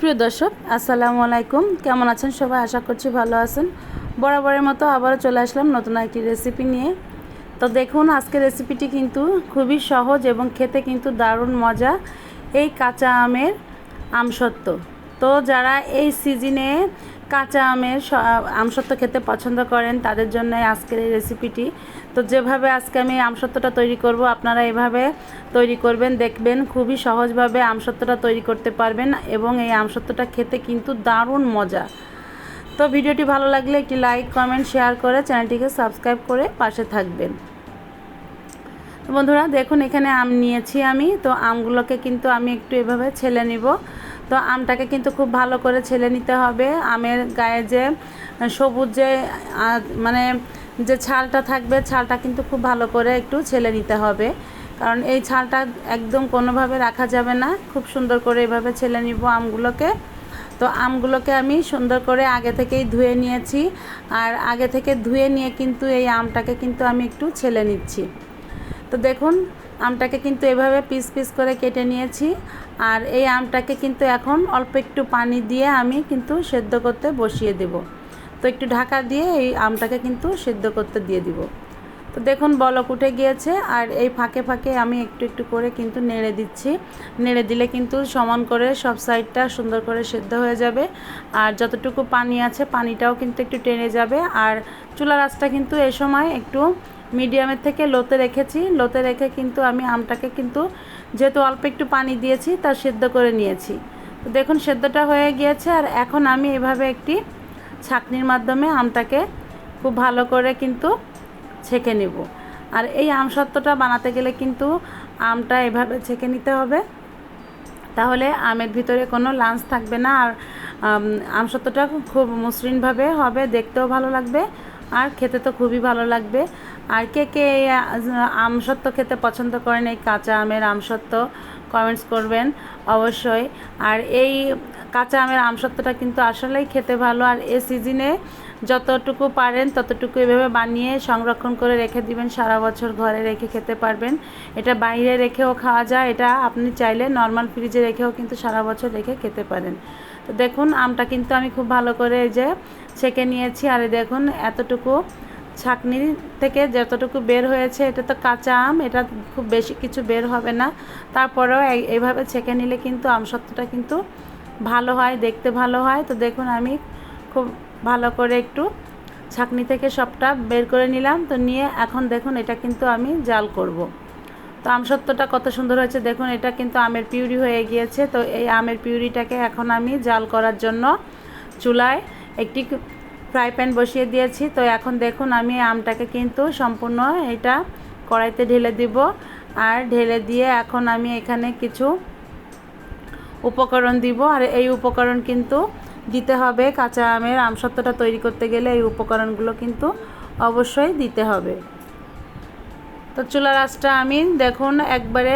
প্রিয় দর্শক, আসসালামু আলাইকুম। কেমন আছেন সবাই? আশা করছি ভালো আছেন। বরাবরের মতো আবারও চলে আসলাম নতুন একটি রেসিপি নিয়ে। তো দেখুন, আজকের রেসিপিটি কিন্তু খুবই সহজ এবং খেতে কিন্তু দারুণ মজা। এই কাঁচা আমের আমসত্ত্ব। তো যারা এই সিজনে কাঁচা আমের আমসত্ত্ব খেতে পছন্দ করেন, তাদের জন্য আজকের এই রেসিপিটি তো যেভাবে আজকে আমি আমসত্ত্বটা তৈরি করব, আপনারা এভাবে তৈরি করবেন, দেখবেন খুবই সহজভাবে আমসত্ত্বটা তৈরি করতে পারবেন এবং এই আমসত্ত্বটা খেতে কিন্তু দারুণ মজা। তো ভিডিওটি ভালো লাগলে একটি লাইক, কমেন্ট, শেয়ার করে চ্যানেলটিকে সাবস্ক্রাইব করে পাশে থাকবেন। তো বন্ধুরা, দেখুন এখানে আম নিয়েছি আমি, তো আমগুলোকে কিন্তু আমি একটু এভাবে ছেলে নিব। তো আমটাকে কিন্তু খুব ভালো করে ছেলে নিতে হবে। আমের গায়ে যে সবুজ যে মানে যে ছালটা থাকবে, ছালটা কিন্তু খুব ভালো করে একটু ছেলে নিতে হবে। কারণ এই ছালটা একদম কোনোভাবে রাখা যাবে না। খুব সুন্দর করে এভাবে ছেলে নিব আমগুলোকে। তো আমগুলোকে আমি সুন্দর করে আগে থেকেই ধুয়ে নিয়েছি। আর আগে থেকে ধুয়ে নিয়ে কিন্তু এই আমটাকে কিন্তু আমি একটু ছেলে নিচ্ছি। তো দেখুন, আমটাকে কিন্তু এভাবে পিস পিস করে কেটে নিয়েছি। আর এই আমটাকে কিন্তু এখন অল্প একটু পানি দিয়ে আমি কিন্তু সেদ্ধ করতে বসিয়ে দেব। তো একটু ঢাকা দিয়ে এই আমটাকে কিন্তু সেদ্ধ করতে দিয়ে দিব। তো দেখুন, বলক উঠে গিয়েছে আর এই ফাঁকে ফাঁকে আমি একটু একটু করে কিন্তু নেড়ে দিচ্ছি। নেড়ে দিলে কিন্তু সমান করে সব সাইডটা সুন্দর করে সেদ্ধ হয়ে যাবে। আর যতটুকু পানি আছে, পানিটাও কিন্তু একটু টেনে যাবে। আর চুলার আঁচটা কিন্তু এ সময় একটু মিডিয়ামের থেকে লোতে রেখেছি। লোতে রেখে কিন্তু আমি আমটাকে কিন্তু যেহেতু অল্প একটু পানি দিয়েছি, তা সেদ্ধ করে নিয়েছি। তো দেখুন, সেদ্ধটা হয়ে গিয়েছে। আর এখন আমি এভাবে একটি ছাঁকনির মাধ্যমে আমটাকে খুব ভালো করে কিন্তু ছেঁকে নেব। আর এই আম আমসত্ত্বটা বানাতে গেলে কিন্তু আমটা এভাবে ছেঁকে নিতে হবে। তাহলে আমের ভিতরে কোনো লাঞ্চ থাকবে না। আর আম, আমসত্ত্বটা খুব মসৃণভাবে হবে দেখতেও ভালো লাগবে আর খেতে তো খুবই ভালো লাগবে। আর কে কে এই আ- আমসত্ত্ব খেতে পছন্দ করেন এই কাঁচা আমের আমসত্ত্ব কমেন্টস করবেন অবশ্যই। আর এই কাঁচা আমের আমসত্ত্বটা কিন্তু আসলেই খেতে ভালো। আর এ সিজনে যতটুকু পারেন, ততটুকু এভাবে বানিয়ে সংরক্ষণ করে রেখে দিবেন, সারা বছর ঘরে রেখে খেতে পারবেন। এটা বাইরে রেখেও খাওয়া যায়, এটা আপনি চাইলে নর্মাল ফ্রিজে রেখেও কিন্তু সারা বছর রেখে খেতে পারেন। তো দেখুন, আমটা কিন্তু আমি খুব ভালো করে যে ছেঁকে নিয়েছি। আর দেখুন, এতটুকু ছাকনি থেকে যতটুকু বের হয়েছে, এটা তো কাঁচা আম, এটা খুব বেশি কিছু বের হবে না। তারপরেও এইভাবে ছেঁকে নিলে কিন্তু আমসত্ত্বটা কিন্তু ভালো হয়, দেখতে ভালো হয়। তো দেখুন আমি খুব ভালো করে একটু ছাকনি থেকে সবটা বের করে নিলাম। তো নিয়ে এখন দেখুন এটা কিন্তু আমি জাল করব। তো আমসত্ত্বটা কত সুন্দর হয়েছে। দেখুন এটা কিন্তু আমের পিউরি হয়ে গিয়েছে। তো এই আমের পিউরিটাকে এখন আমি জাল করার জন্য চুলায় একটি ফ্রাই প্যান বসিয়ে দিয়েছি। তো এখন দেখুন আমি আমটাকে কিন্তু সম্পূর্ণ এটা কড়াইতে ঢেলে দিব। আর ঢেলে দিয়ে এখন আমি এখানে কিছু উপকরণ দিব। আর এই উপকরণ কিন্তু দিতে হবে কাঁচা আমের আমসত্ত্বটা তৈরি করতে গেলে এই উপকরণগুলো কিন্তু অবশ্যই দিতে হবে। তো চুলা আঁচটা আমি দেখুন একবারে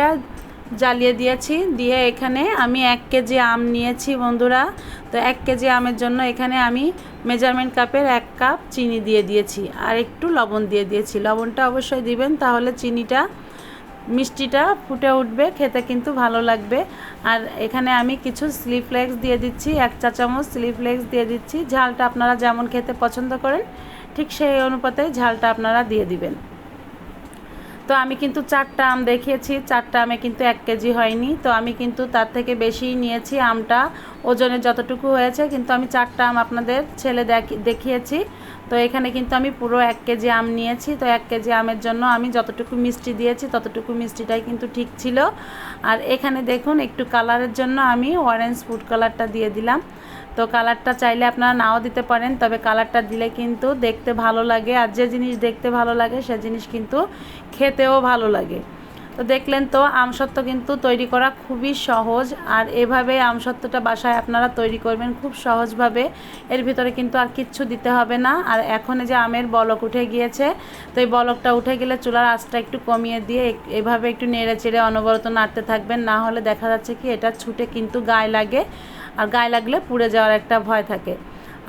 জ্বালিয়ে দিয়েছি। দিয়ে এখানে আমি এক কেজি আম নিয়েছি বন্ধুরা। তো এক কেজি আমের জন্য এখানে আমি মেজারমেন্ট কাপের এক কাপ চিনি দিয়ে দিয়েছি। আর একটু লবণ দিয়ে দিয়েছি। লবণটা অবশ্যই দিবেন, তাহলে চিনিটা মিষ্টিটা ফুটে উঠবে, খেতে কিন্তু ভালো লাগবে। আর এখানে আমি কিছু স্লিফ্লেক্স দিয়ে দিচ্ছি, এক চা চামচ স্লিফ্লেক্স দিয়ে দিচ্ছি। ঝালটা আপনারা যেমন খেতে পছন্দ করেন, ঠিক সেই অনুপাতে ঝালটা আপনারা দিয়ে দিবেন। তো আমি কিন্তু চারটা আম দেখিয়েছি, চারটা আমে কিন্তু এক কেজি হয়নি। তো আমি কিন্তু তার থেকে বেশিই নিয়েছি আমটা। ওজনে যতটুকু হয়েছে কিন্তু আমি চারটা আম আপনাদের ছেলে দেখি- দেখিয়েছি। তো এখানে কিন্তু আমি পুরো এক কেজি আম নিয়েছি। তো এক কেজি আমের জন্য আমি যতটুকু মিষ্টি দিয়েছি ততটুকু মিষ্টিটাই কিন্তু ঠিক ছিল। আর এখানে দেখুন একটু কালারের জন্য আমি অরেঞ্জ ফুড কালারটা দিয়ে দিলাম। তো কালারটা চাইলে আপনারা নাও দিতে পারেন, তবে কালারটা দিলে কিন্তু দেখতে ভালো লাগে, আর যে জিনিস দেখতে ভালো লাগে সে জিনিস কিন্তু খেতেও ভালো লাগে। তো দেখলেন তো, আমসত্ত্ব কিন্তু তৈরি করা খুবই সহজ। আর এভাবে আমসত্ত্বটা বাসায় আপনারা তৈরি করবেন খুব সহজভাবে। এর ভিতরে কিন্তু আর কিচ্ছু দিতে হবে না। আর এখন যে আমের বলক উঠে গিয়েছে, তো এই বলকটা উঠে গেলে চুলার আঁচটা একটু কমিয়ে দিয়ে এভাবে একটু নেড়ে চেড়ে অনবরত নাড়তে থাকবেন। না হলে দেখা যাচ্ছে কি এটা ছুটে কিন্তু গায়ে লাগে। আর গায়ে লাগলে পুড়ে যাওয়ার একটা ভয় থাকে।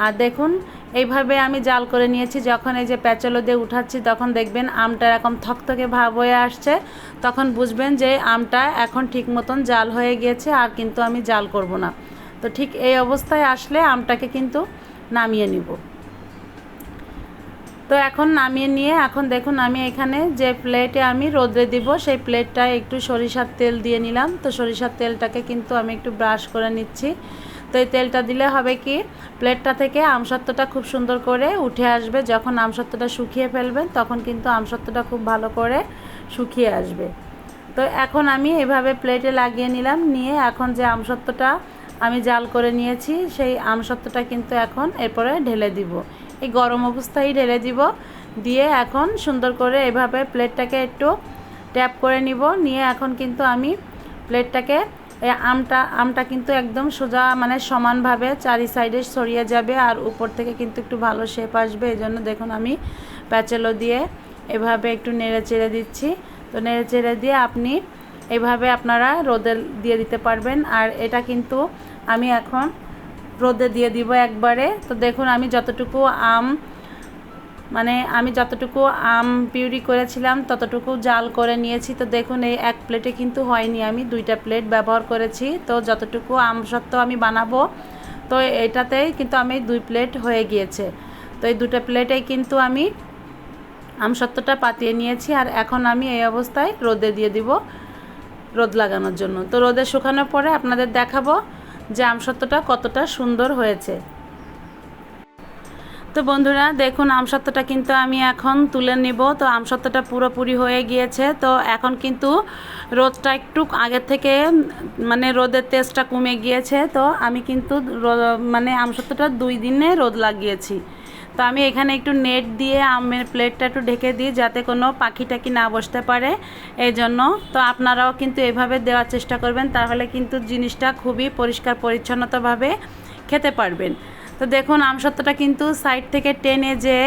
আর দেখুন, এইভাবে আমি জাল করে নিয়েছি। যখন এই যে প্যাচলো দিয়ে উঠাচ্ছি, তখন দেখবেন আমটা এরকম থকথকে ভাব হয়ে আসছে। তখন বুঝবেন যে আমটা এখন ঠিক মতন জাল হয়ে গিয়েছে, আর কিন্তু আমি জাল করব না। তো ঠিক এই অবস্থায় আসলে আমটাকে কিন্তু নামিয়ে নিব। তো এখন নামিয়ে নিয়ে, এখন দেখুন আমি এখানে যে প্লেটে আমি রোদে দিব, সেই প্লেটটায় একটু সরিষার তেল দিয়ে নিলাম। তো সরিষার তেলটাকে কিন্তু আমি একটু ব্রাশ করে নিচ্ছি। তো এই তেলটা দিলে হবে কি? প্লেটটা থেকে আমসত্ত্বটা খুব সুন্দর করে উঠে আসবে। যখন আমসত্ত্বটা শুকিয়ে ফেলবেন, তখন কিন্তু আমসত্ত্বটা খুব ভালো করে শুকিয়ে আসবে। তো এখন আমি এভাবে প্লেটে লাগিয়ে নিলাম। নিয়ে এখন যে আমসত্ত্বটা আমি জাল করে নিয়েছি, সেই আমসত্ত্বটা কিন্তু এখন এরপরে ঢেলে দিব। এই গরম অবস্থায় ঢেলে দিব। দিয়ে এখন সুন্দর করে এভাবে প্লেটটাকে একটু ট্যাপ করে নিব। নিয়ে এখন কিন্তু আমি প্লেটটাকে এই আমটা আমটা কিন্তু একদম সোজা মানে সমানভাবে চারি সাইডে সরিয়ে যাবে আর উপর থেকে কিন্তু একটু ভালো শেপ আসবে। এই জন্য দেখুন আমি প্যাচেলো দিয়ে এভাবে একটু নেড়ে চেড়ে দিচ্ছি। তো নেড়ে চেড়ে দিয়ে আপনি এভাবে আপনারা রোদে দিয়ে দিতে পারবেন। আর এটা কিন্তু আমি এখন রোদে দিয়ে দিব একবারে। তো দেখুন আমি যতটুকু আম মানে আমি যতটুকু আম পিউরি করেছিলাম, ততটুকু জাল করে নিয়েছি। তো দেখুন, এই এক প্লেটে কিন্তু হয়নি। আমি দুইটা প্লেট ব্যবহার করেছি। তো যতটুকু আম সত্ত্বেও আমি বানাবো, তো এটাতেই কিন্তু আমি দুই প্লেট হয়ে গিয়েছে। তো এই দুটো প্লেটেই কিন্তু আমি আমসত্ত্বটা পাতিয়ে নিয়েছি আর এখন আমি এই অবস্থায় রোদে দিয়ে দিব রোদ লাগানোর জন্য। তো রোদে শুকানোর পরে আপনাদের দেখাবো যে আমসত্ত্বটা কতটা সুন্দর হয়েছে। তো বন্ধুরা, দেখুন, আমসত্ত্বটা কিন্তু আমি এখন তুলে নিব। তো আমসত্ত্বটা পুরোপুরি হয়ে গিয়েছে। তো এখন কিন্তু রোদটা একটু আগের থেকে মানে রোদের তেজটা কমে গিয়েছে। তো আমি কিন্তু মানে আমসত্ত্বটা দুই দিনে রোদ লাগিয়েছি। তো আমি এখানে একটু নেট দিয়ে আমের প্লেটটা একটু ঢেকে দিই, যাতে কোনো পাখি টাকি না বসতে পারে। এই জন্য, তো আপনারাও কিন্তু এভাবে দেওয়ার চেষ্টা করবেন, তাহলে কিন্তু জিনিসটা খুবই পরিষ্কার, পরিচ্ছন্নতাভাবে খেতে পারবেন। তো দেখুন, আমসত্ত্বটা কিন্তু সাইড থেকে টেনে যে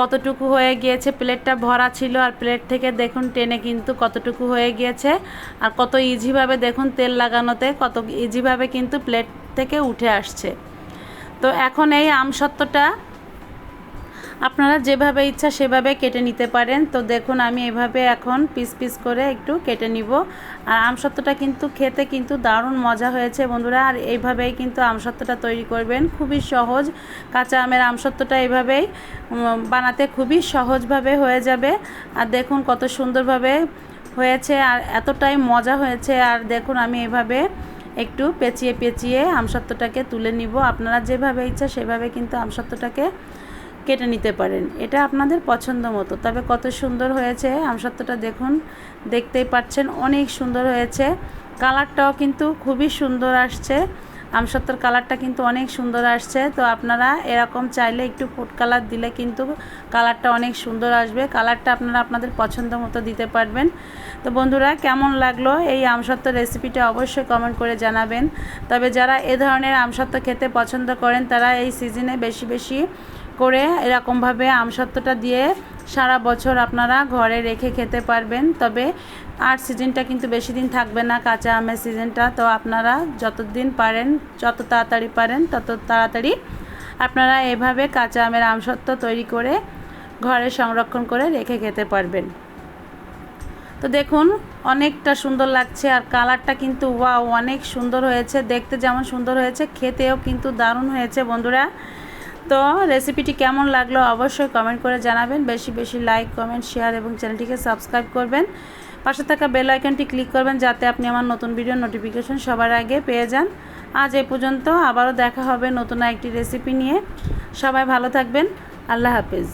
কতটুকু হয়ে গিয়েছে প্লেটটা ভরা ছিল আর প্লেট থেকে দেখুন টেনে কিন্তু কতটুকু হয়ে গিয়েছে। আর কত ইজিভাবে দেখুন তেল লাগানোতে, কত ইজিভাবে কিন্তু প্লেট থেকে উঠে আসছে। তো এখন এই আমসত্ত্বটা আপনারা যেভাবে ইচ্ছা সেভাবে কেটে নিতে পারেন। তো দেখুন, আমি এভাবে এখন পিস পিস করে একটু কেটে নিব। আর আমসত্ত্বটা কিন্তু খেতে কিন্তু দারুণ মজা হয়েছে বন্ধুরা। আর এইভাবেই কিন্তু আমসত্ত্বটা তৈরি করবেন। খুবই সহজ। কাঁচা আমের আমসত্ত্বটা এইভাবেই বানাতে খুবই সহজভাবে হয়ে যাবে। আর দেখুন কত সুন্দরভাবে হয়েছে আর এতটাই মজা হয়েছে। আর দেখুন, আমি এভাবে একটু পেঁচিয়ে পেঁচিয়ে আমসত্ত্বটাকে তুলে নিব। আপনারা যেভাবে ইচ্ছা সেভাবে কিন্তু আমসত্ত্বটাকে কেটে নিতে পারেন। এটা আপনাদের পছন্দ মতো। তবে কত সুন্দর হয়েছে, আমসত্ত্বটা দেখুন। দেখতেই পাচ্ছেন, অনেক সুন্দর হয়েছে। কালারটাও কিন্তু খুবই সুন্দর আসছে। আমসত্ত্বর কালারটা কিন্তু অনেক সুন্দর আসছে। তো আপনারা এরকম চাইলে একটু ফুড কালার দিলে কিন্তু কালারটা অনেক সুন্দর আসবে। কালারটা আপনারা আপনাদের পছন্দ মতো দিতে পারবেন। তো বন্ধুরা, কেমন লাগল এই আমসত্ত্ব রেসিপিটা অবশ্যই কমেন্ট করে জানাবেন। তবে যারা এ ধরনের আমসত্ত্ব খেতে পছন্দ করেন, তারা এই সিজনে বেশি বেশি করে এরকমভাবে আমসত্ত্বটা দিয়ে সারা বছর আপনারা ঘরে রেখে খেতে পারবেন। তবে আর সিজনটা কিন্তু বেশি দিন থাকবে না, কাঁচা আমের সিজনটা। তো আপনারা যতদিন পারেন, যত তাড়াতাড়ি পারেন, তত তাড়াতাড়ি আপনারা এভাবে কাঁচা আমের আমসত্ত্ব তৈরি করে ঘরে সংরক্ষণ করে রেখে খেতে পারবেন। তো দেখুন, অনেকটা সুন্দর লাগছে আর কালারটা কিন্তু ওয়াও, অনেক সুন্দর হয়েছে। দেখতে যেমন সুন্দর হয়েছে, খেতেও কিন্তু দারুণ হয়েছে বন্ধুরা। তো রেসিপিটি কেমন লাগল অবশ্যই কমেন্ট করে জানাবেন। বেশি বেশি লাইক কমেন্ট শেয়ার এবং চ্যানেলটিকে সাবস্ক্রাইব করবেন। পাশে থাকা বেল আইকনটি ক্লিক করবেন যাতে আপনি আমার নতুন ভিডিও নোটিফিকেশন সবার আগে পেয়ে যান। আজ এই পর্যন্ত আবারও দেখা হবে নতুন একটি রেসিপি নিয়ে। সবাই ভালো থাকবেন। আল্লাহ হাফিজ।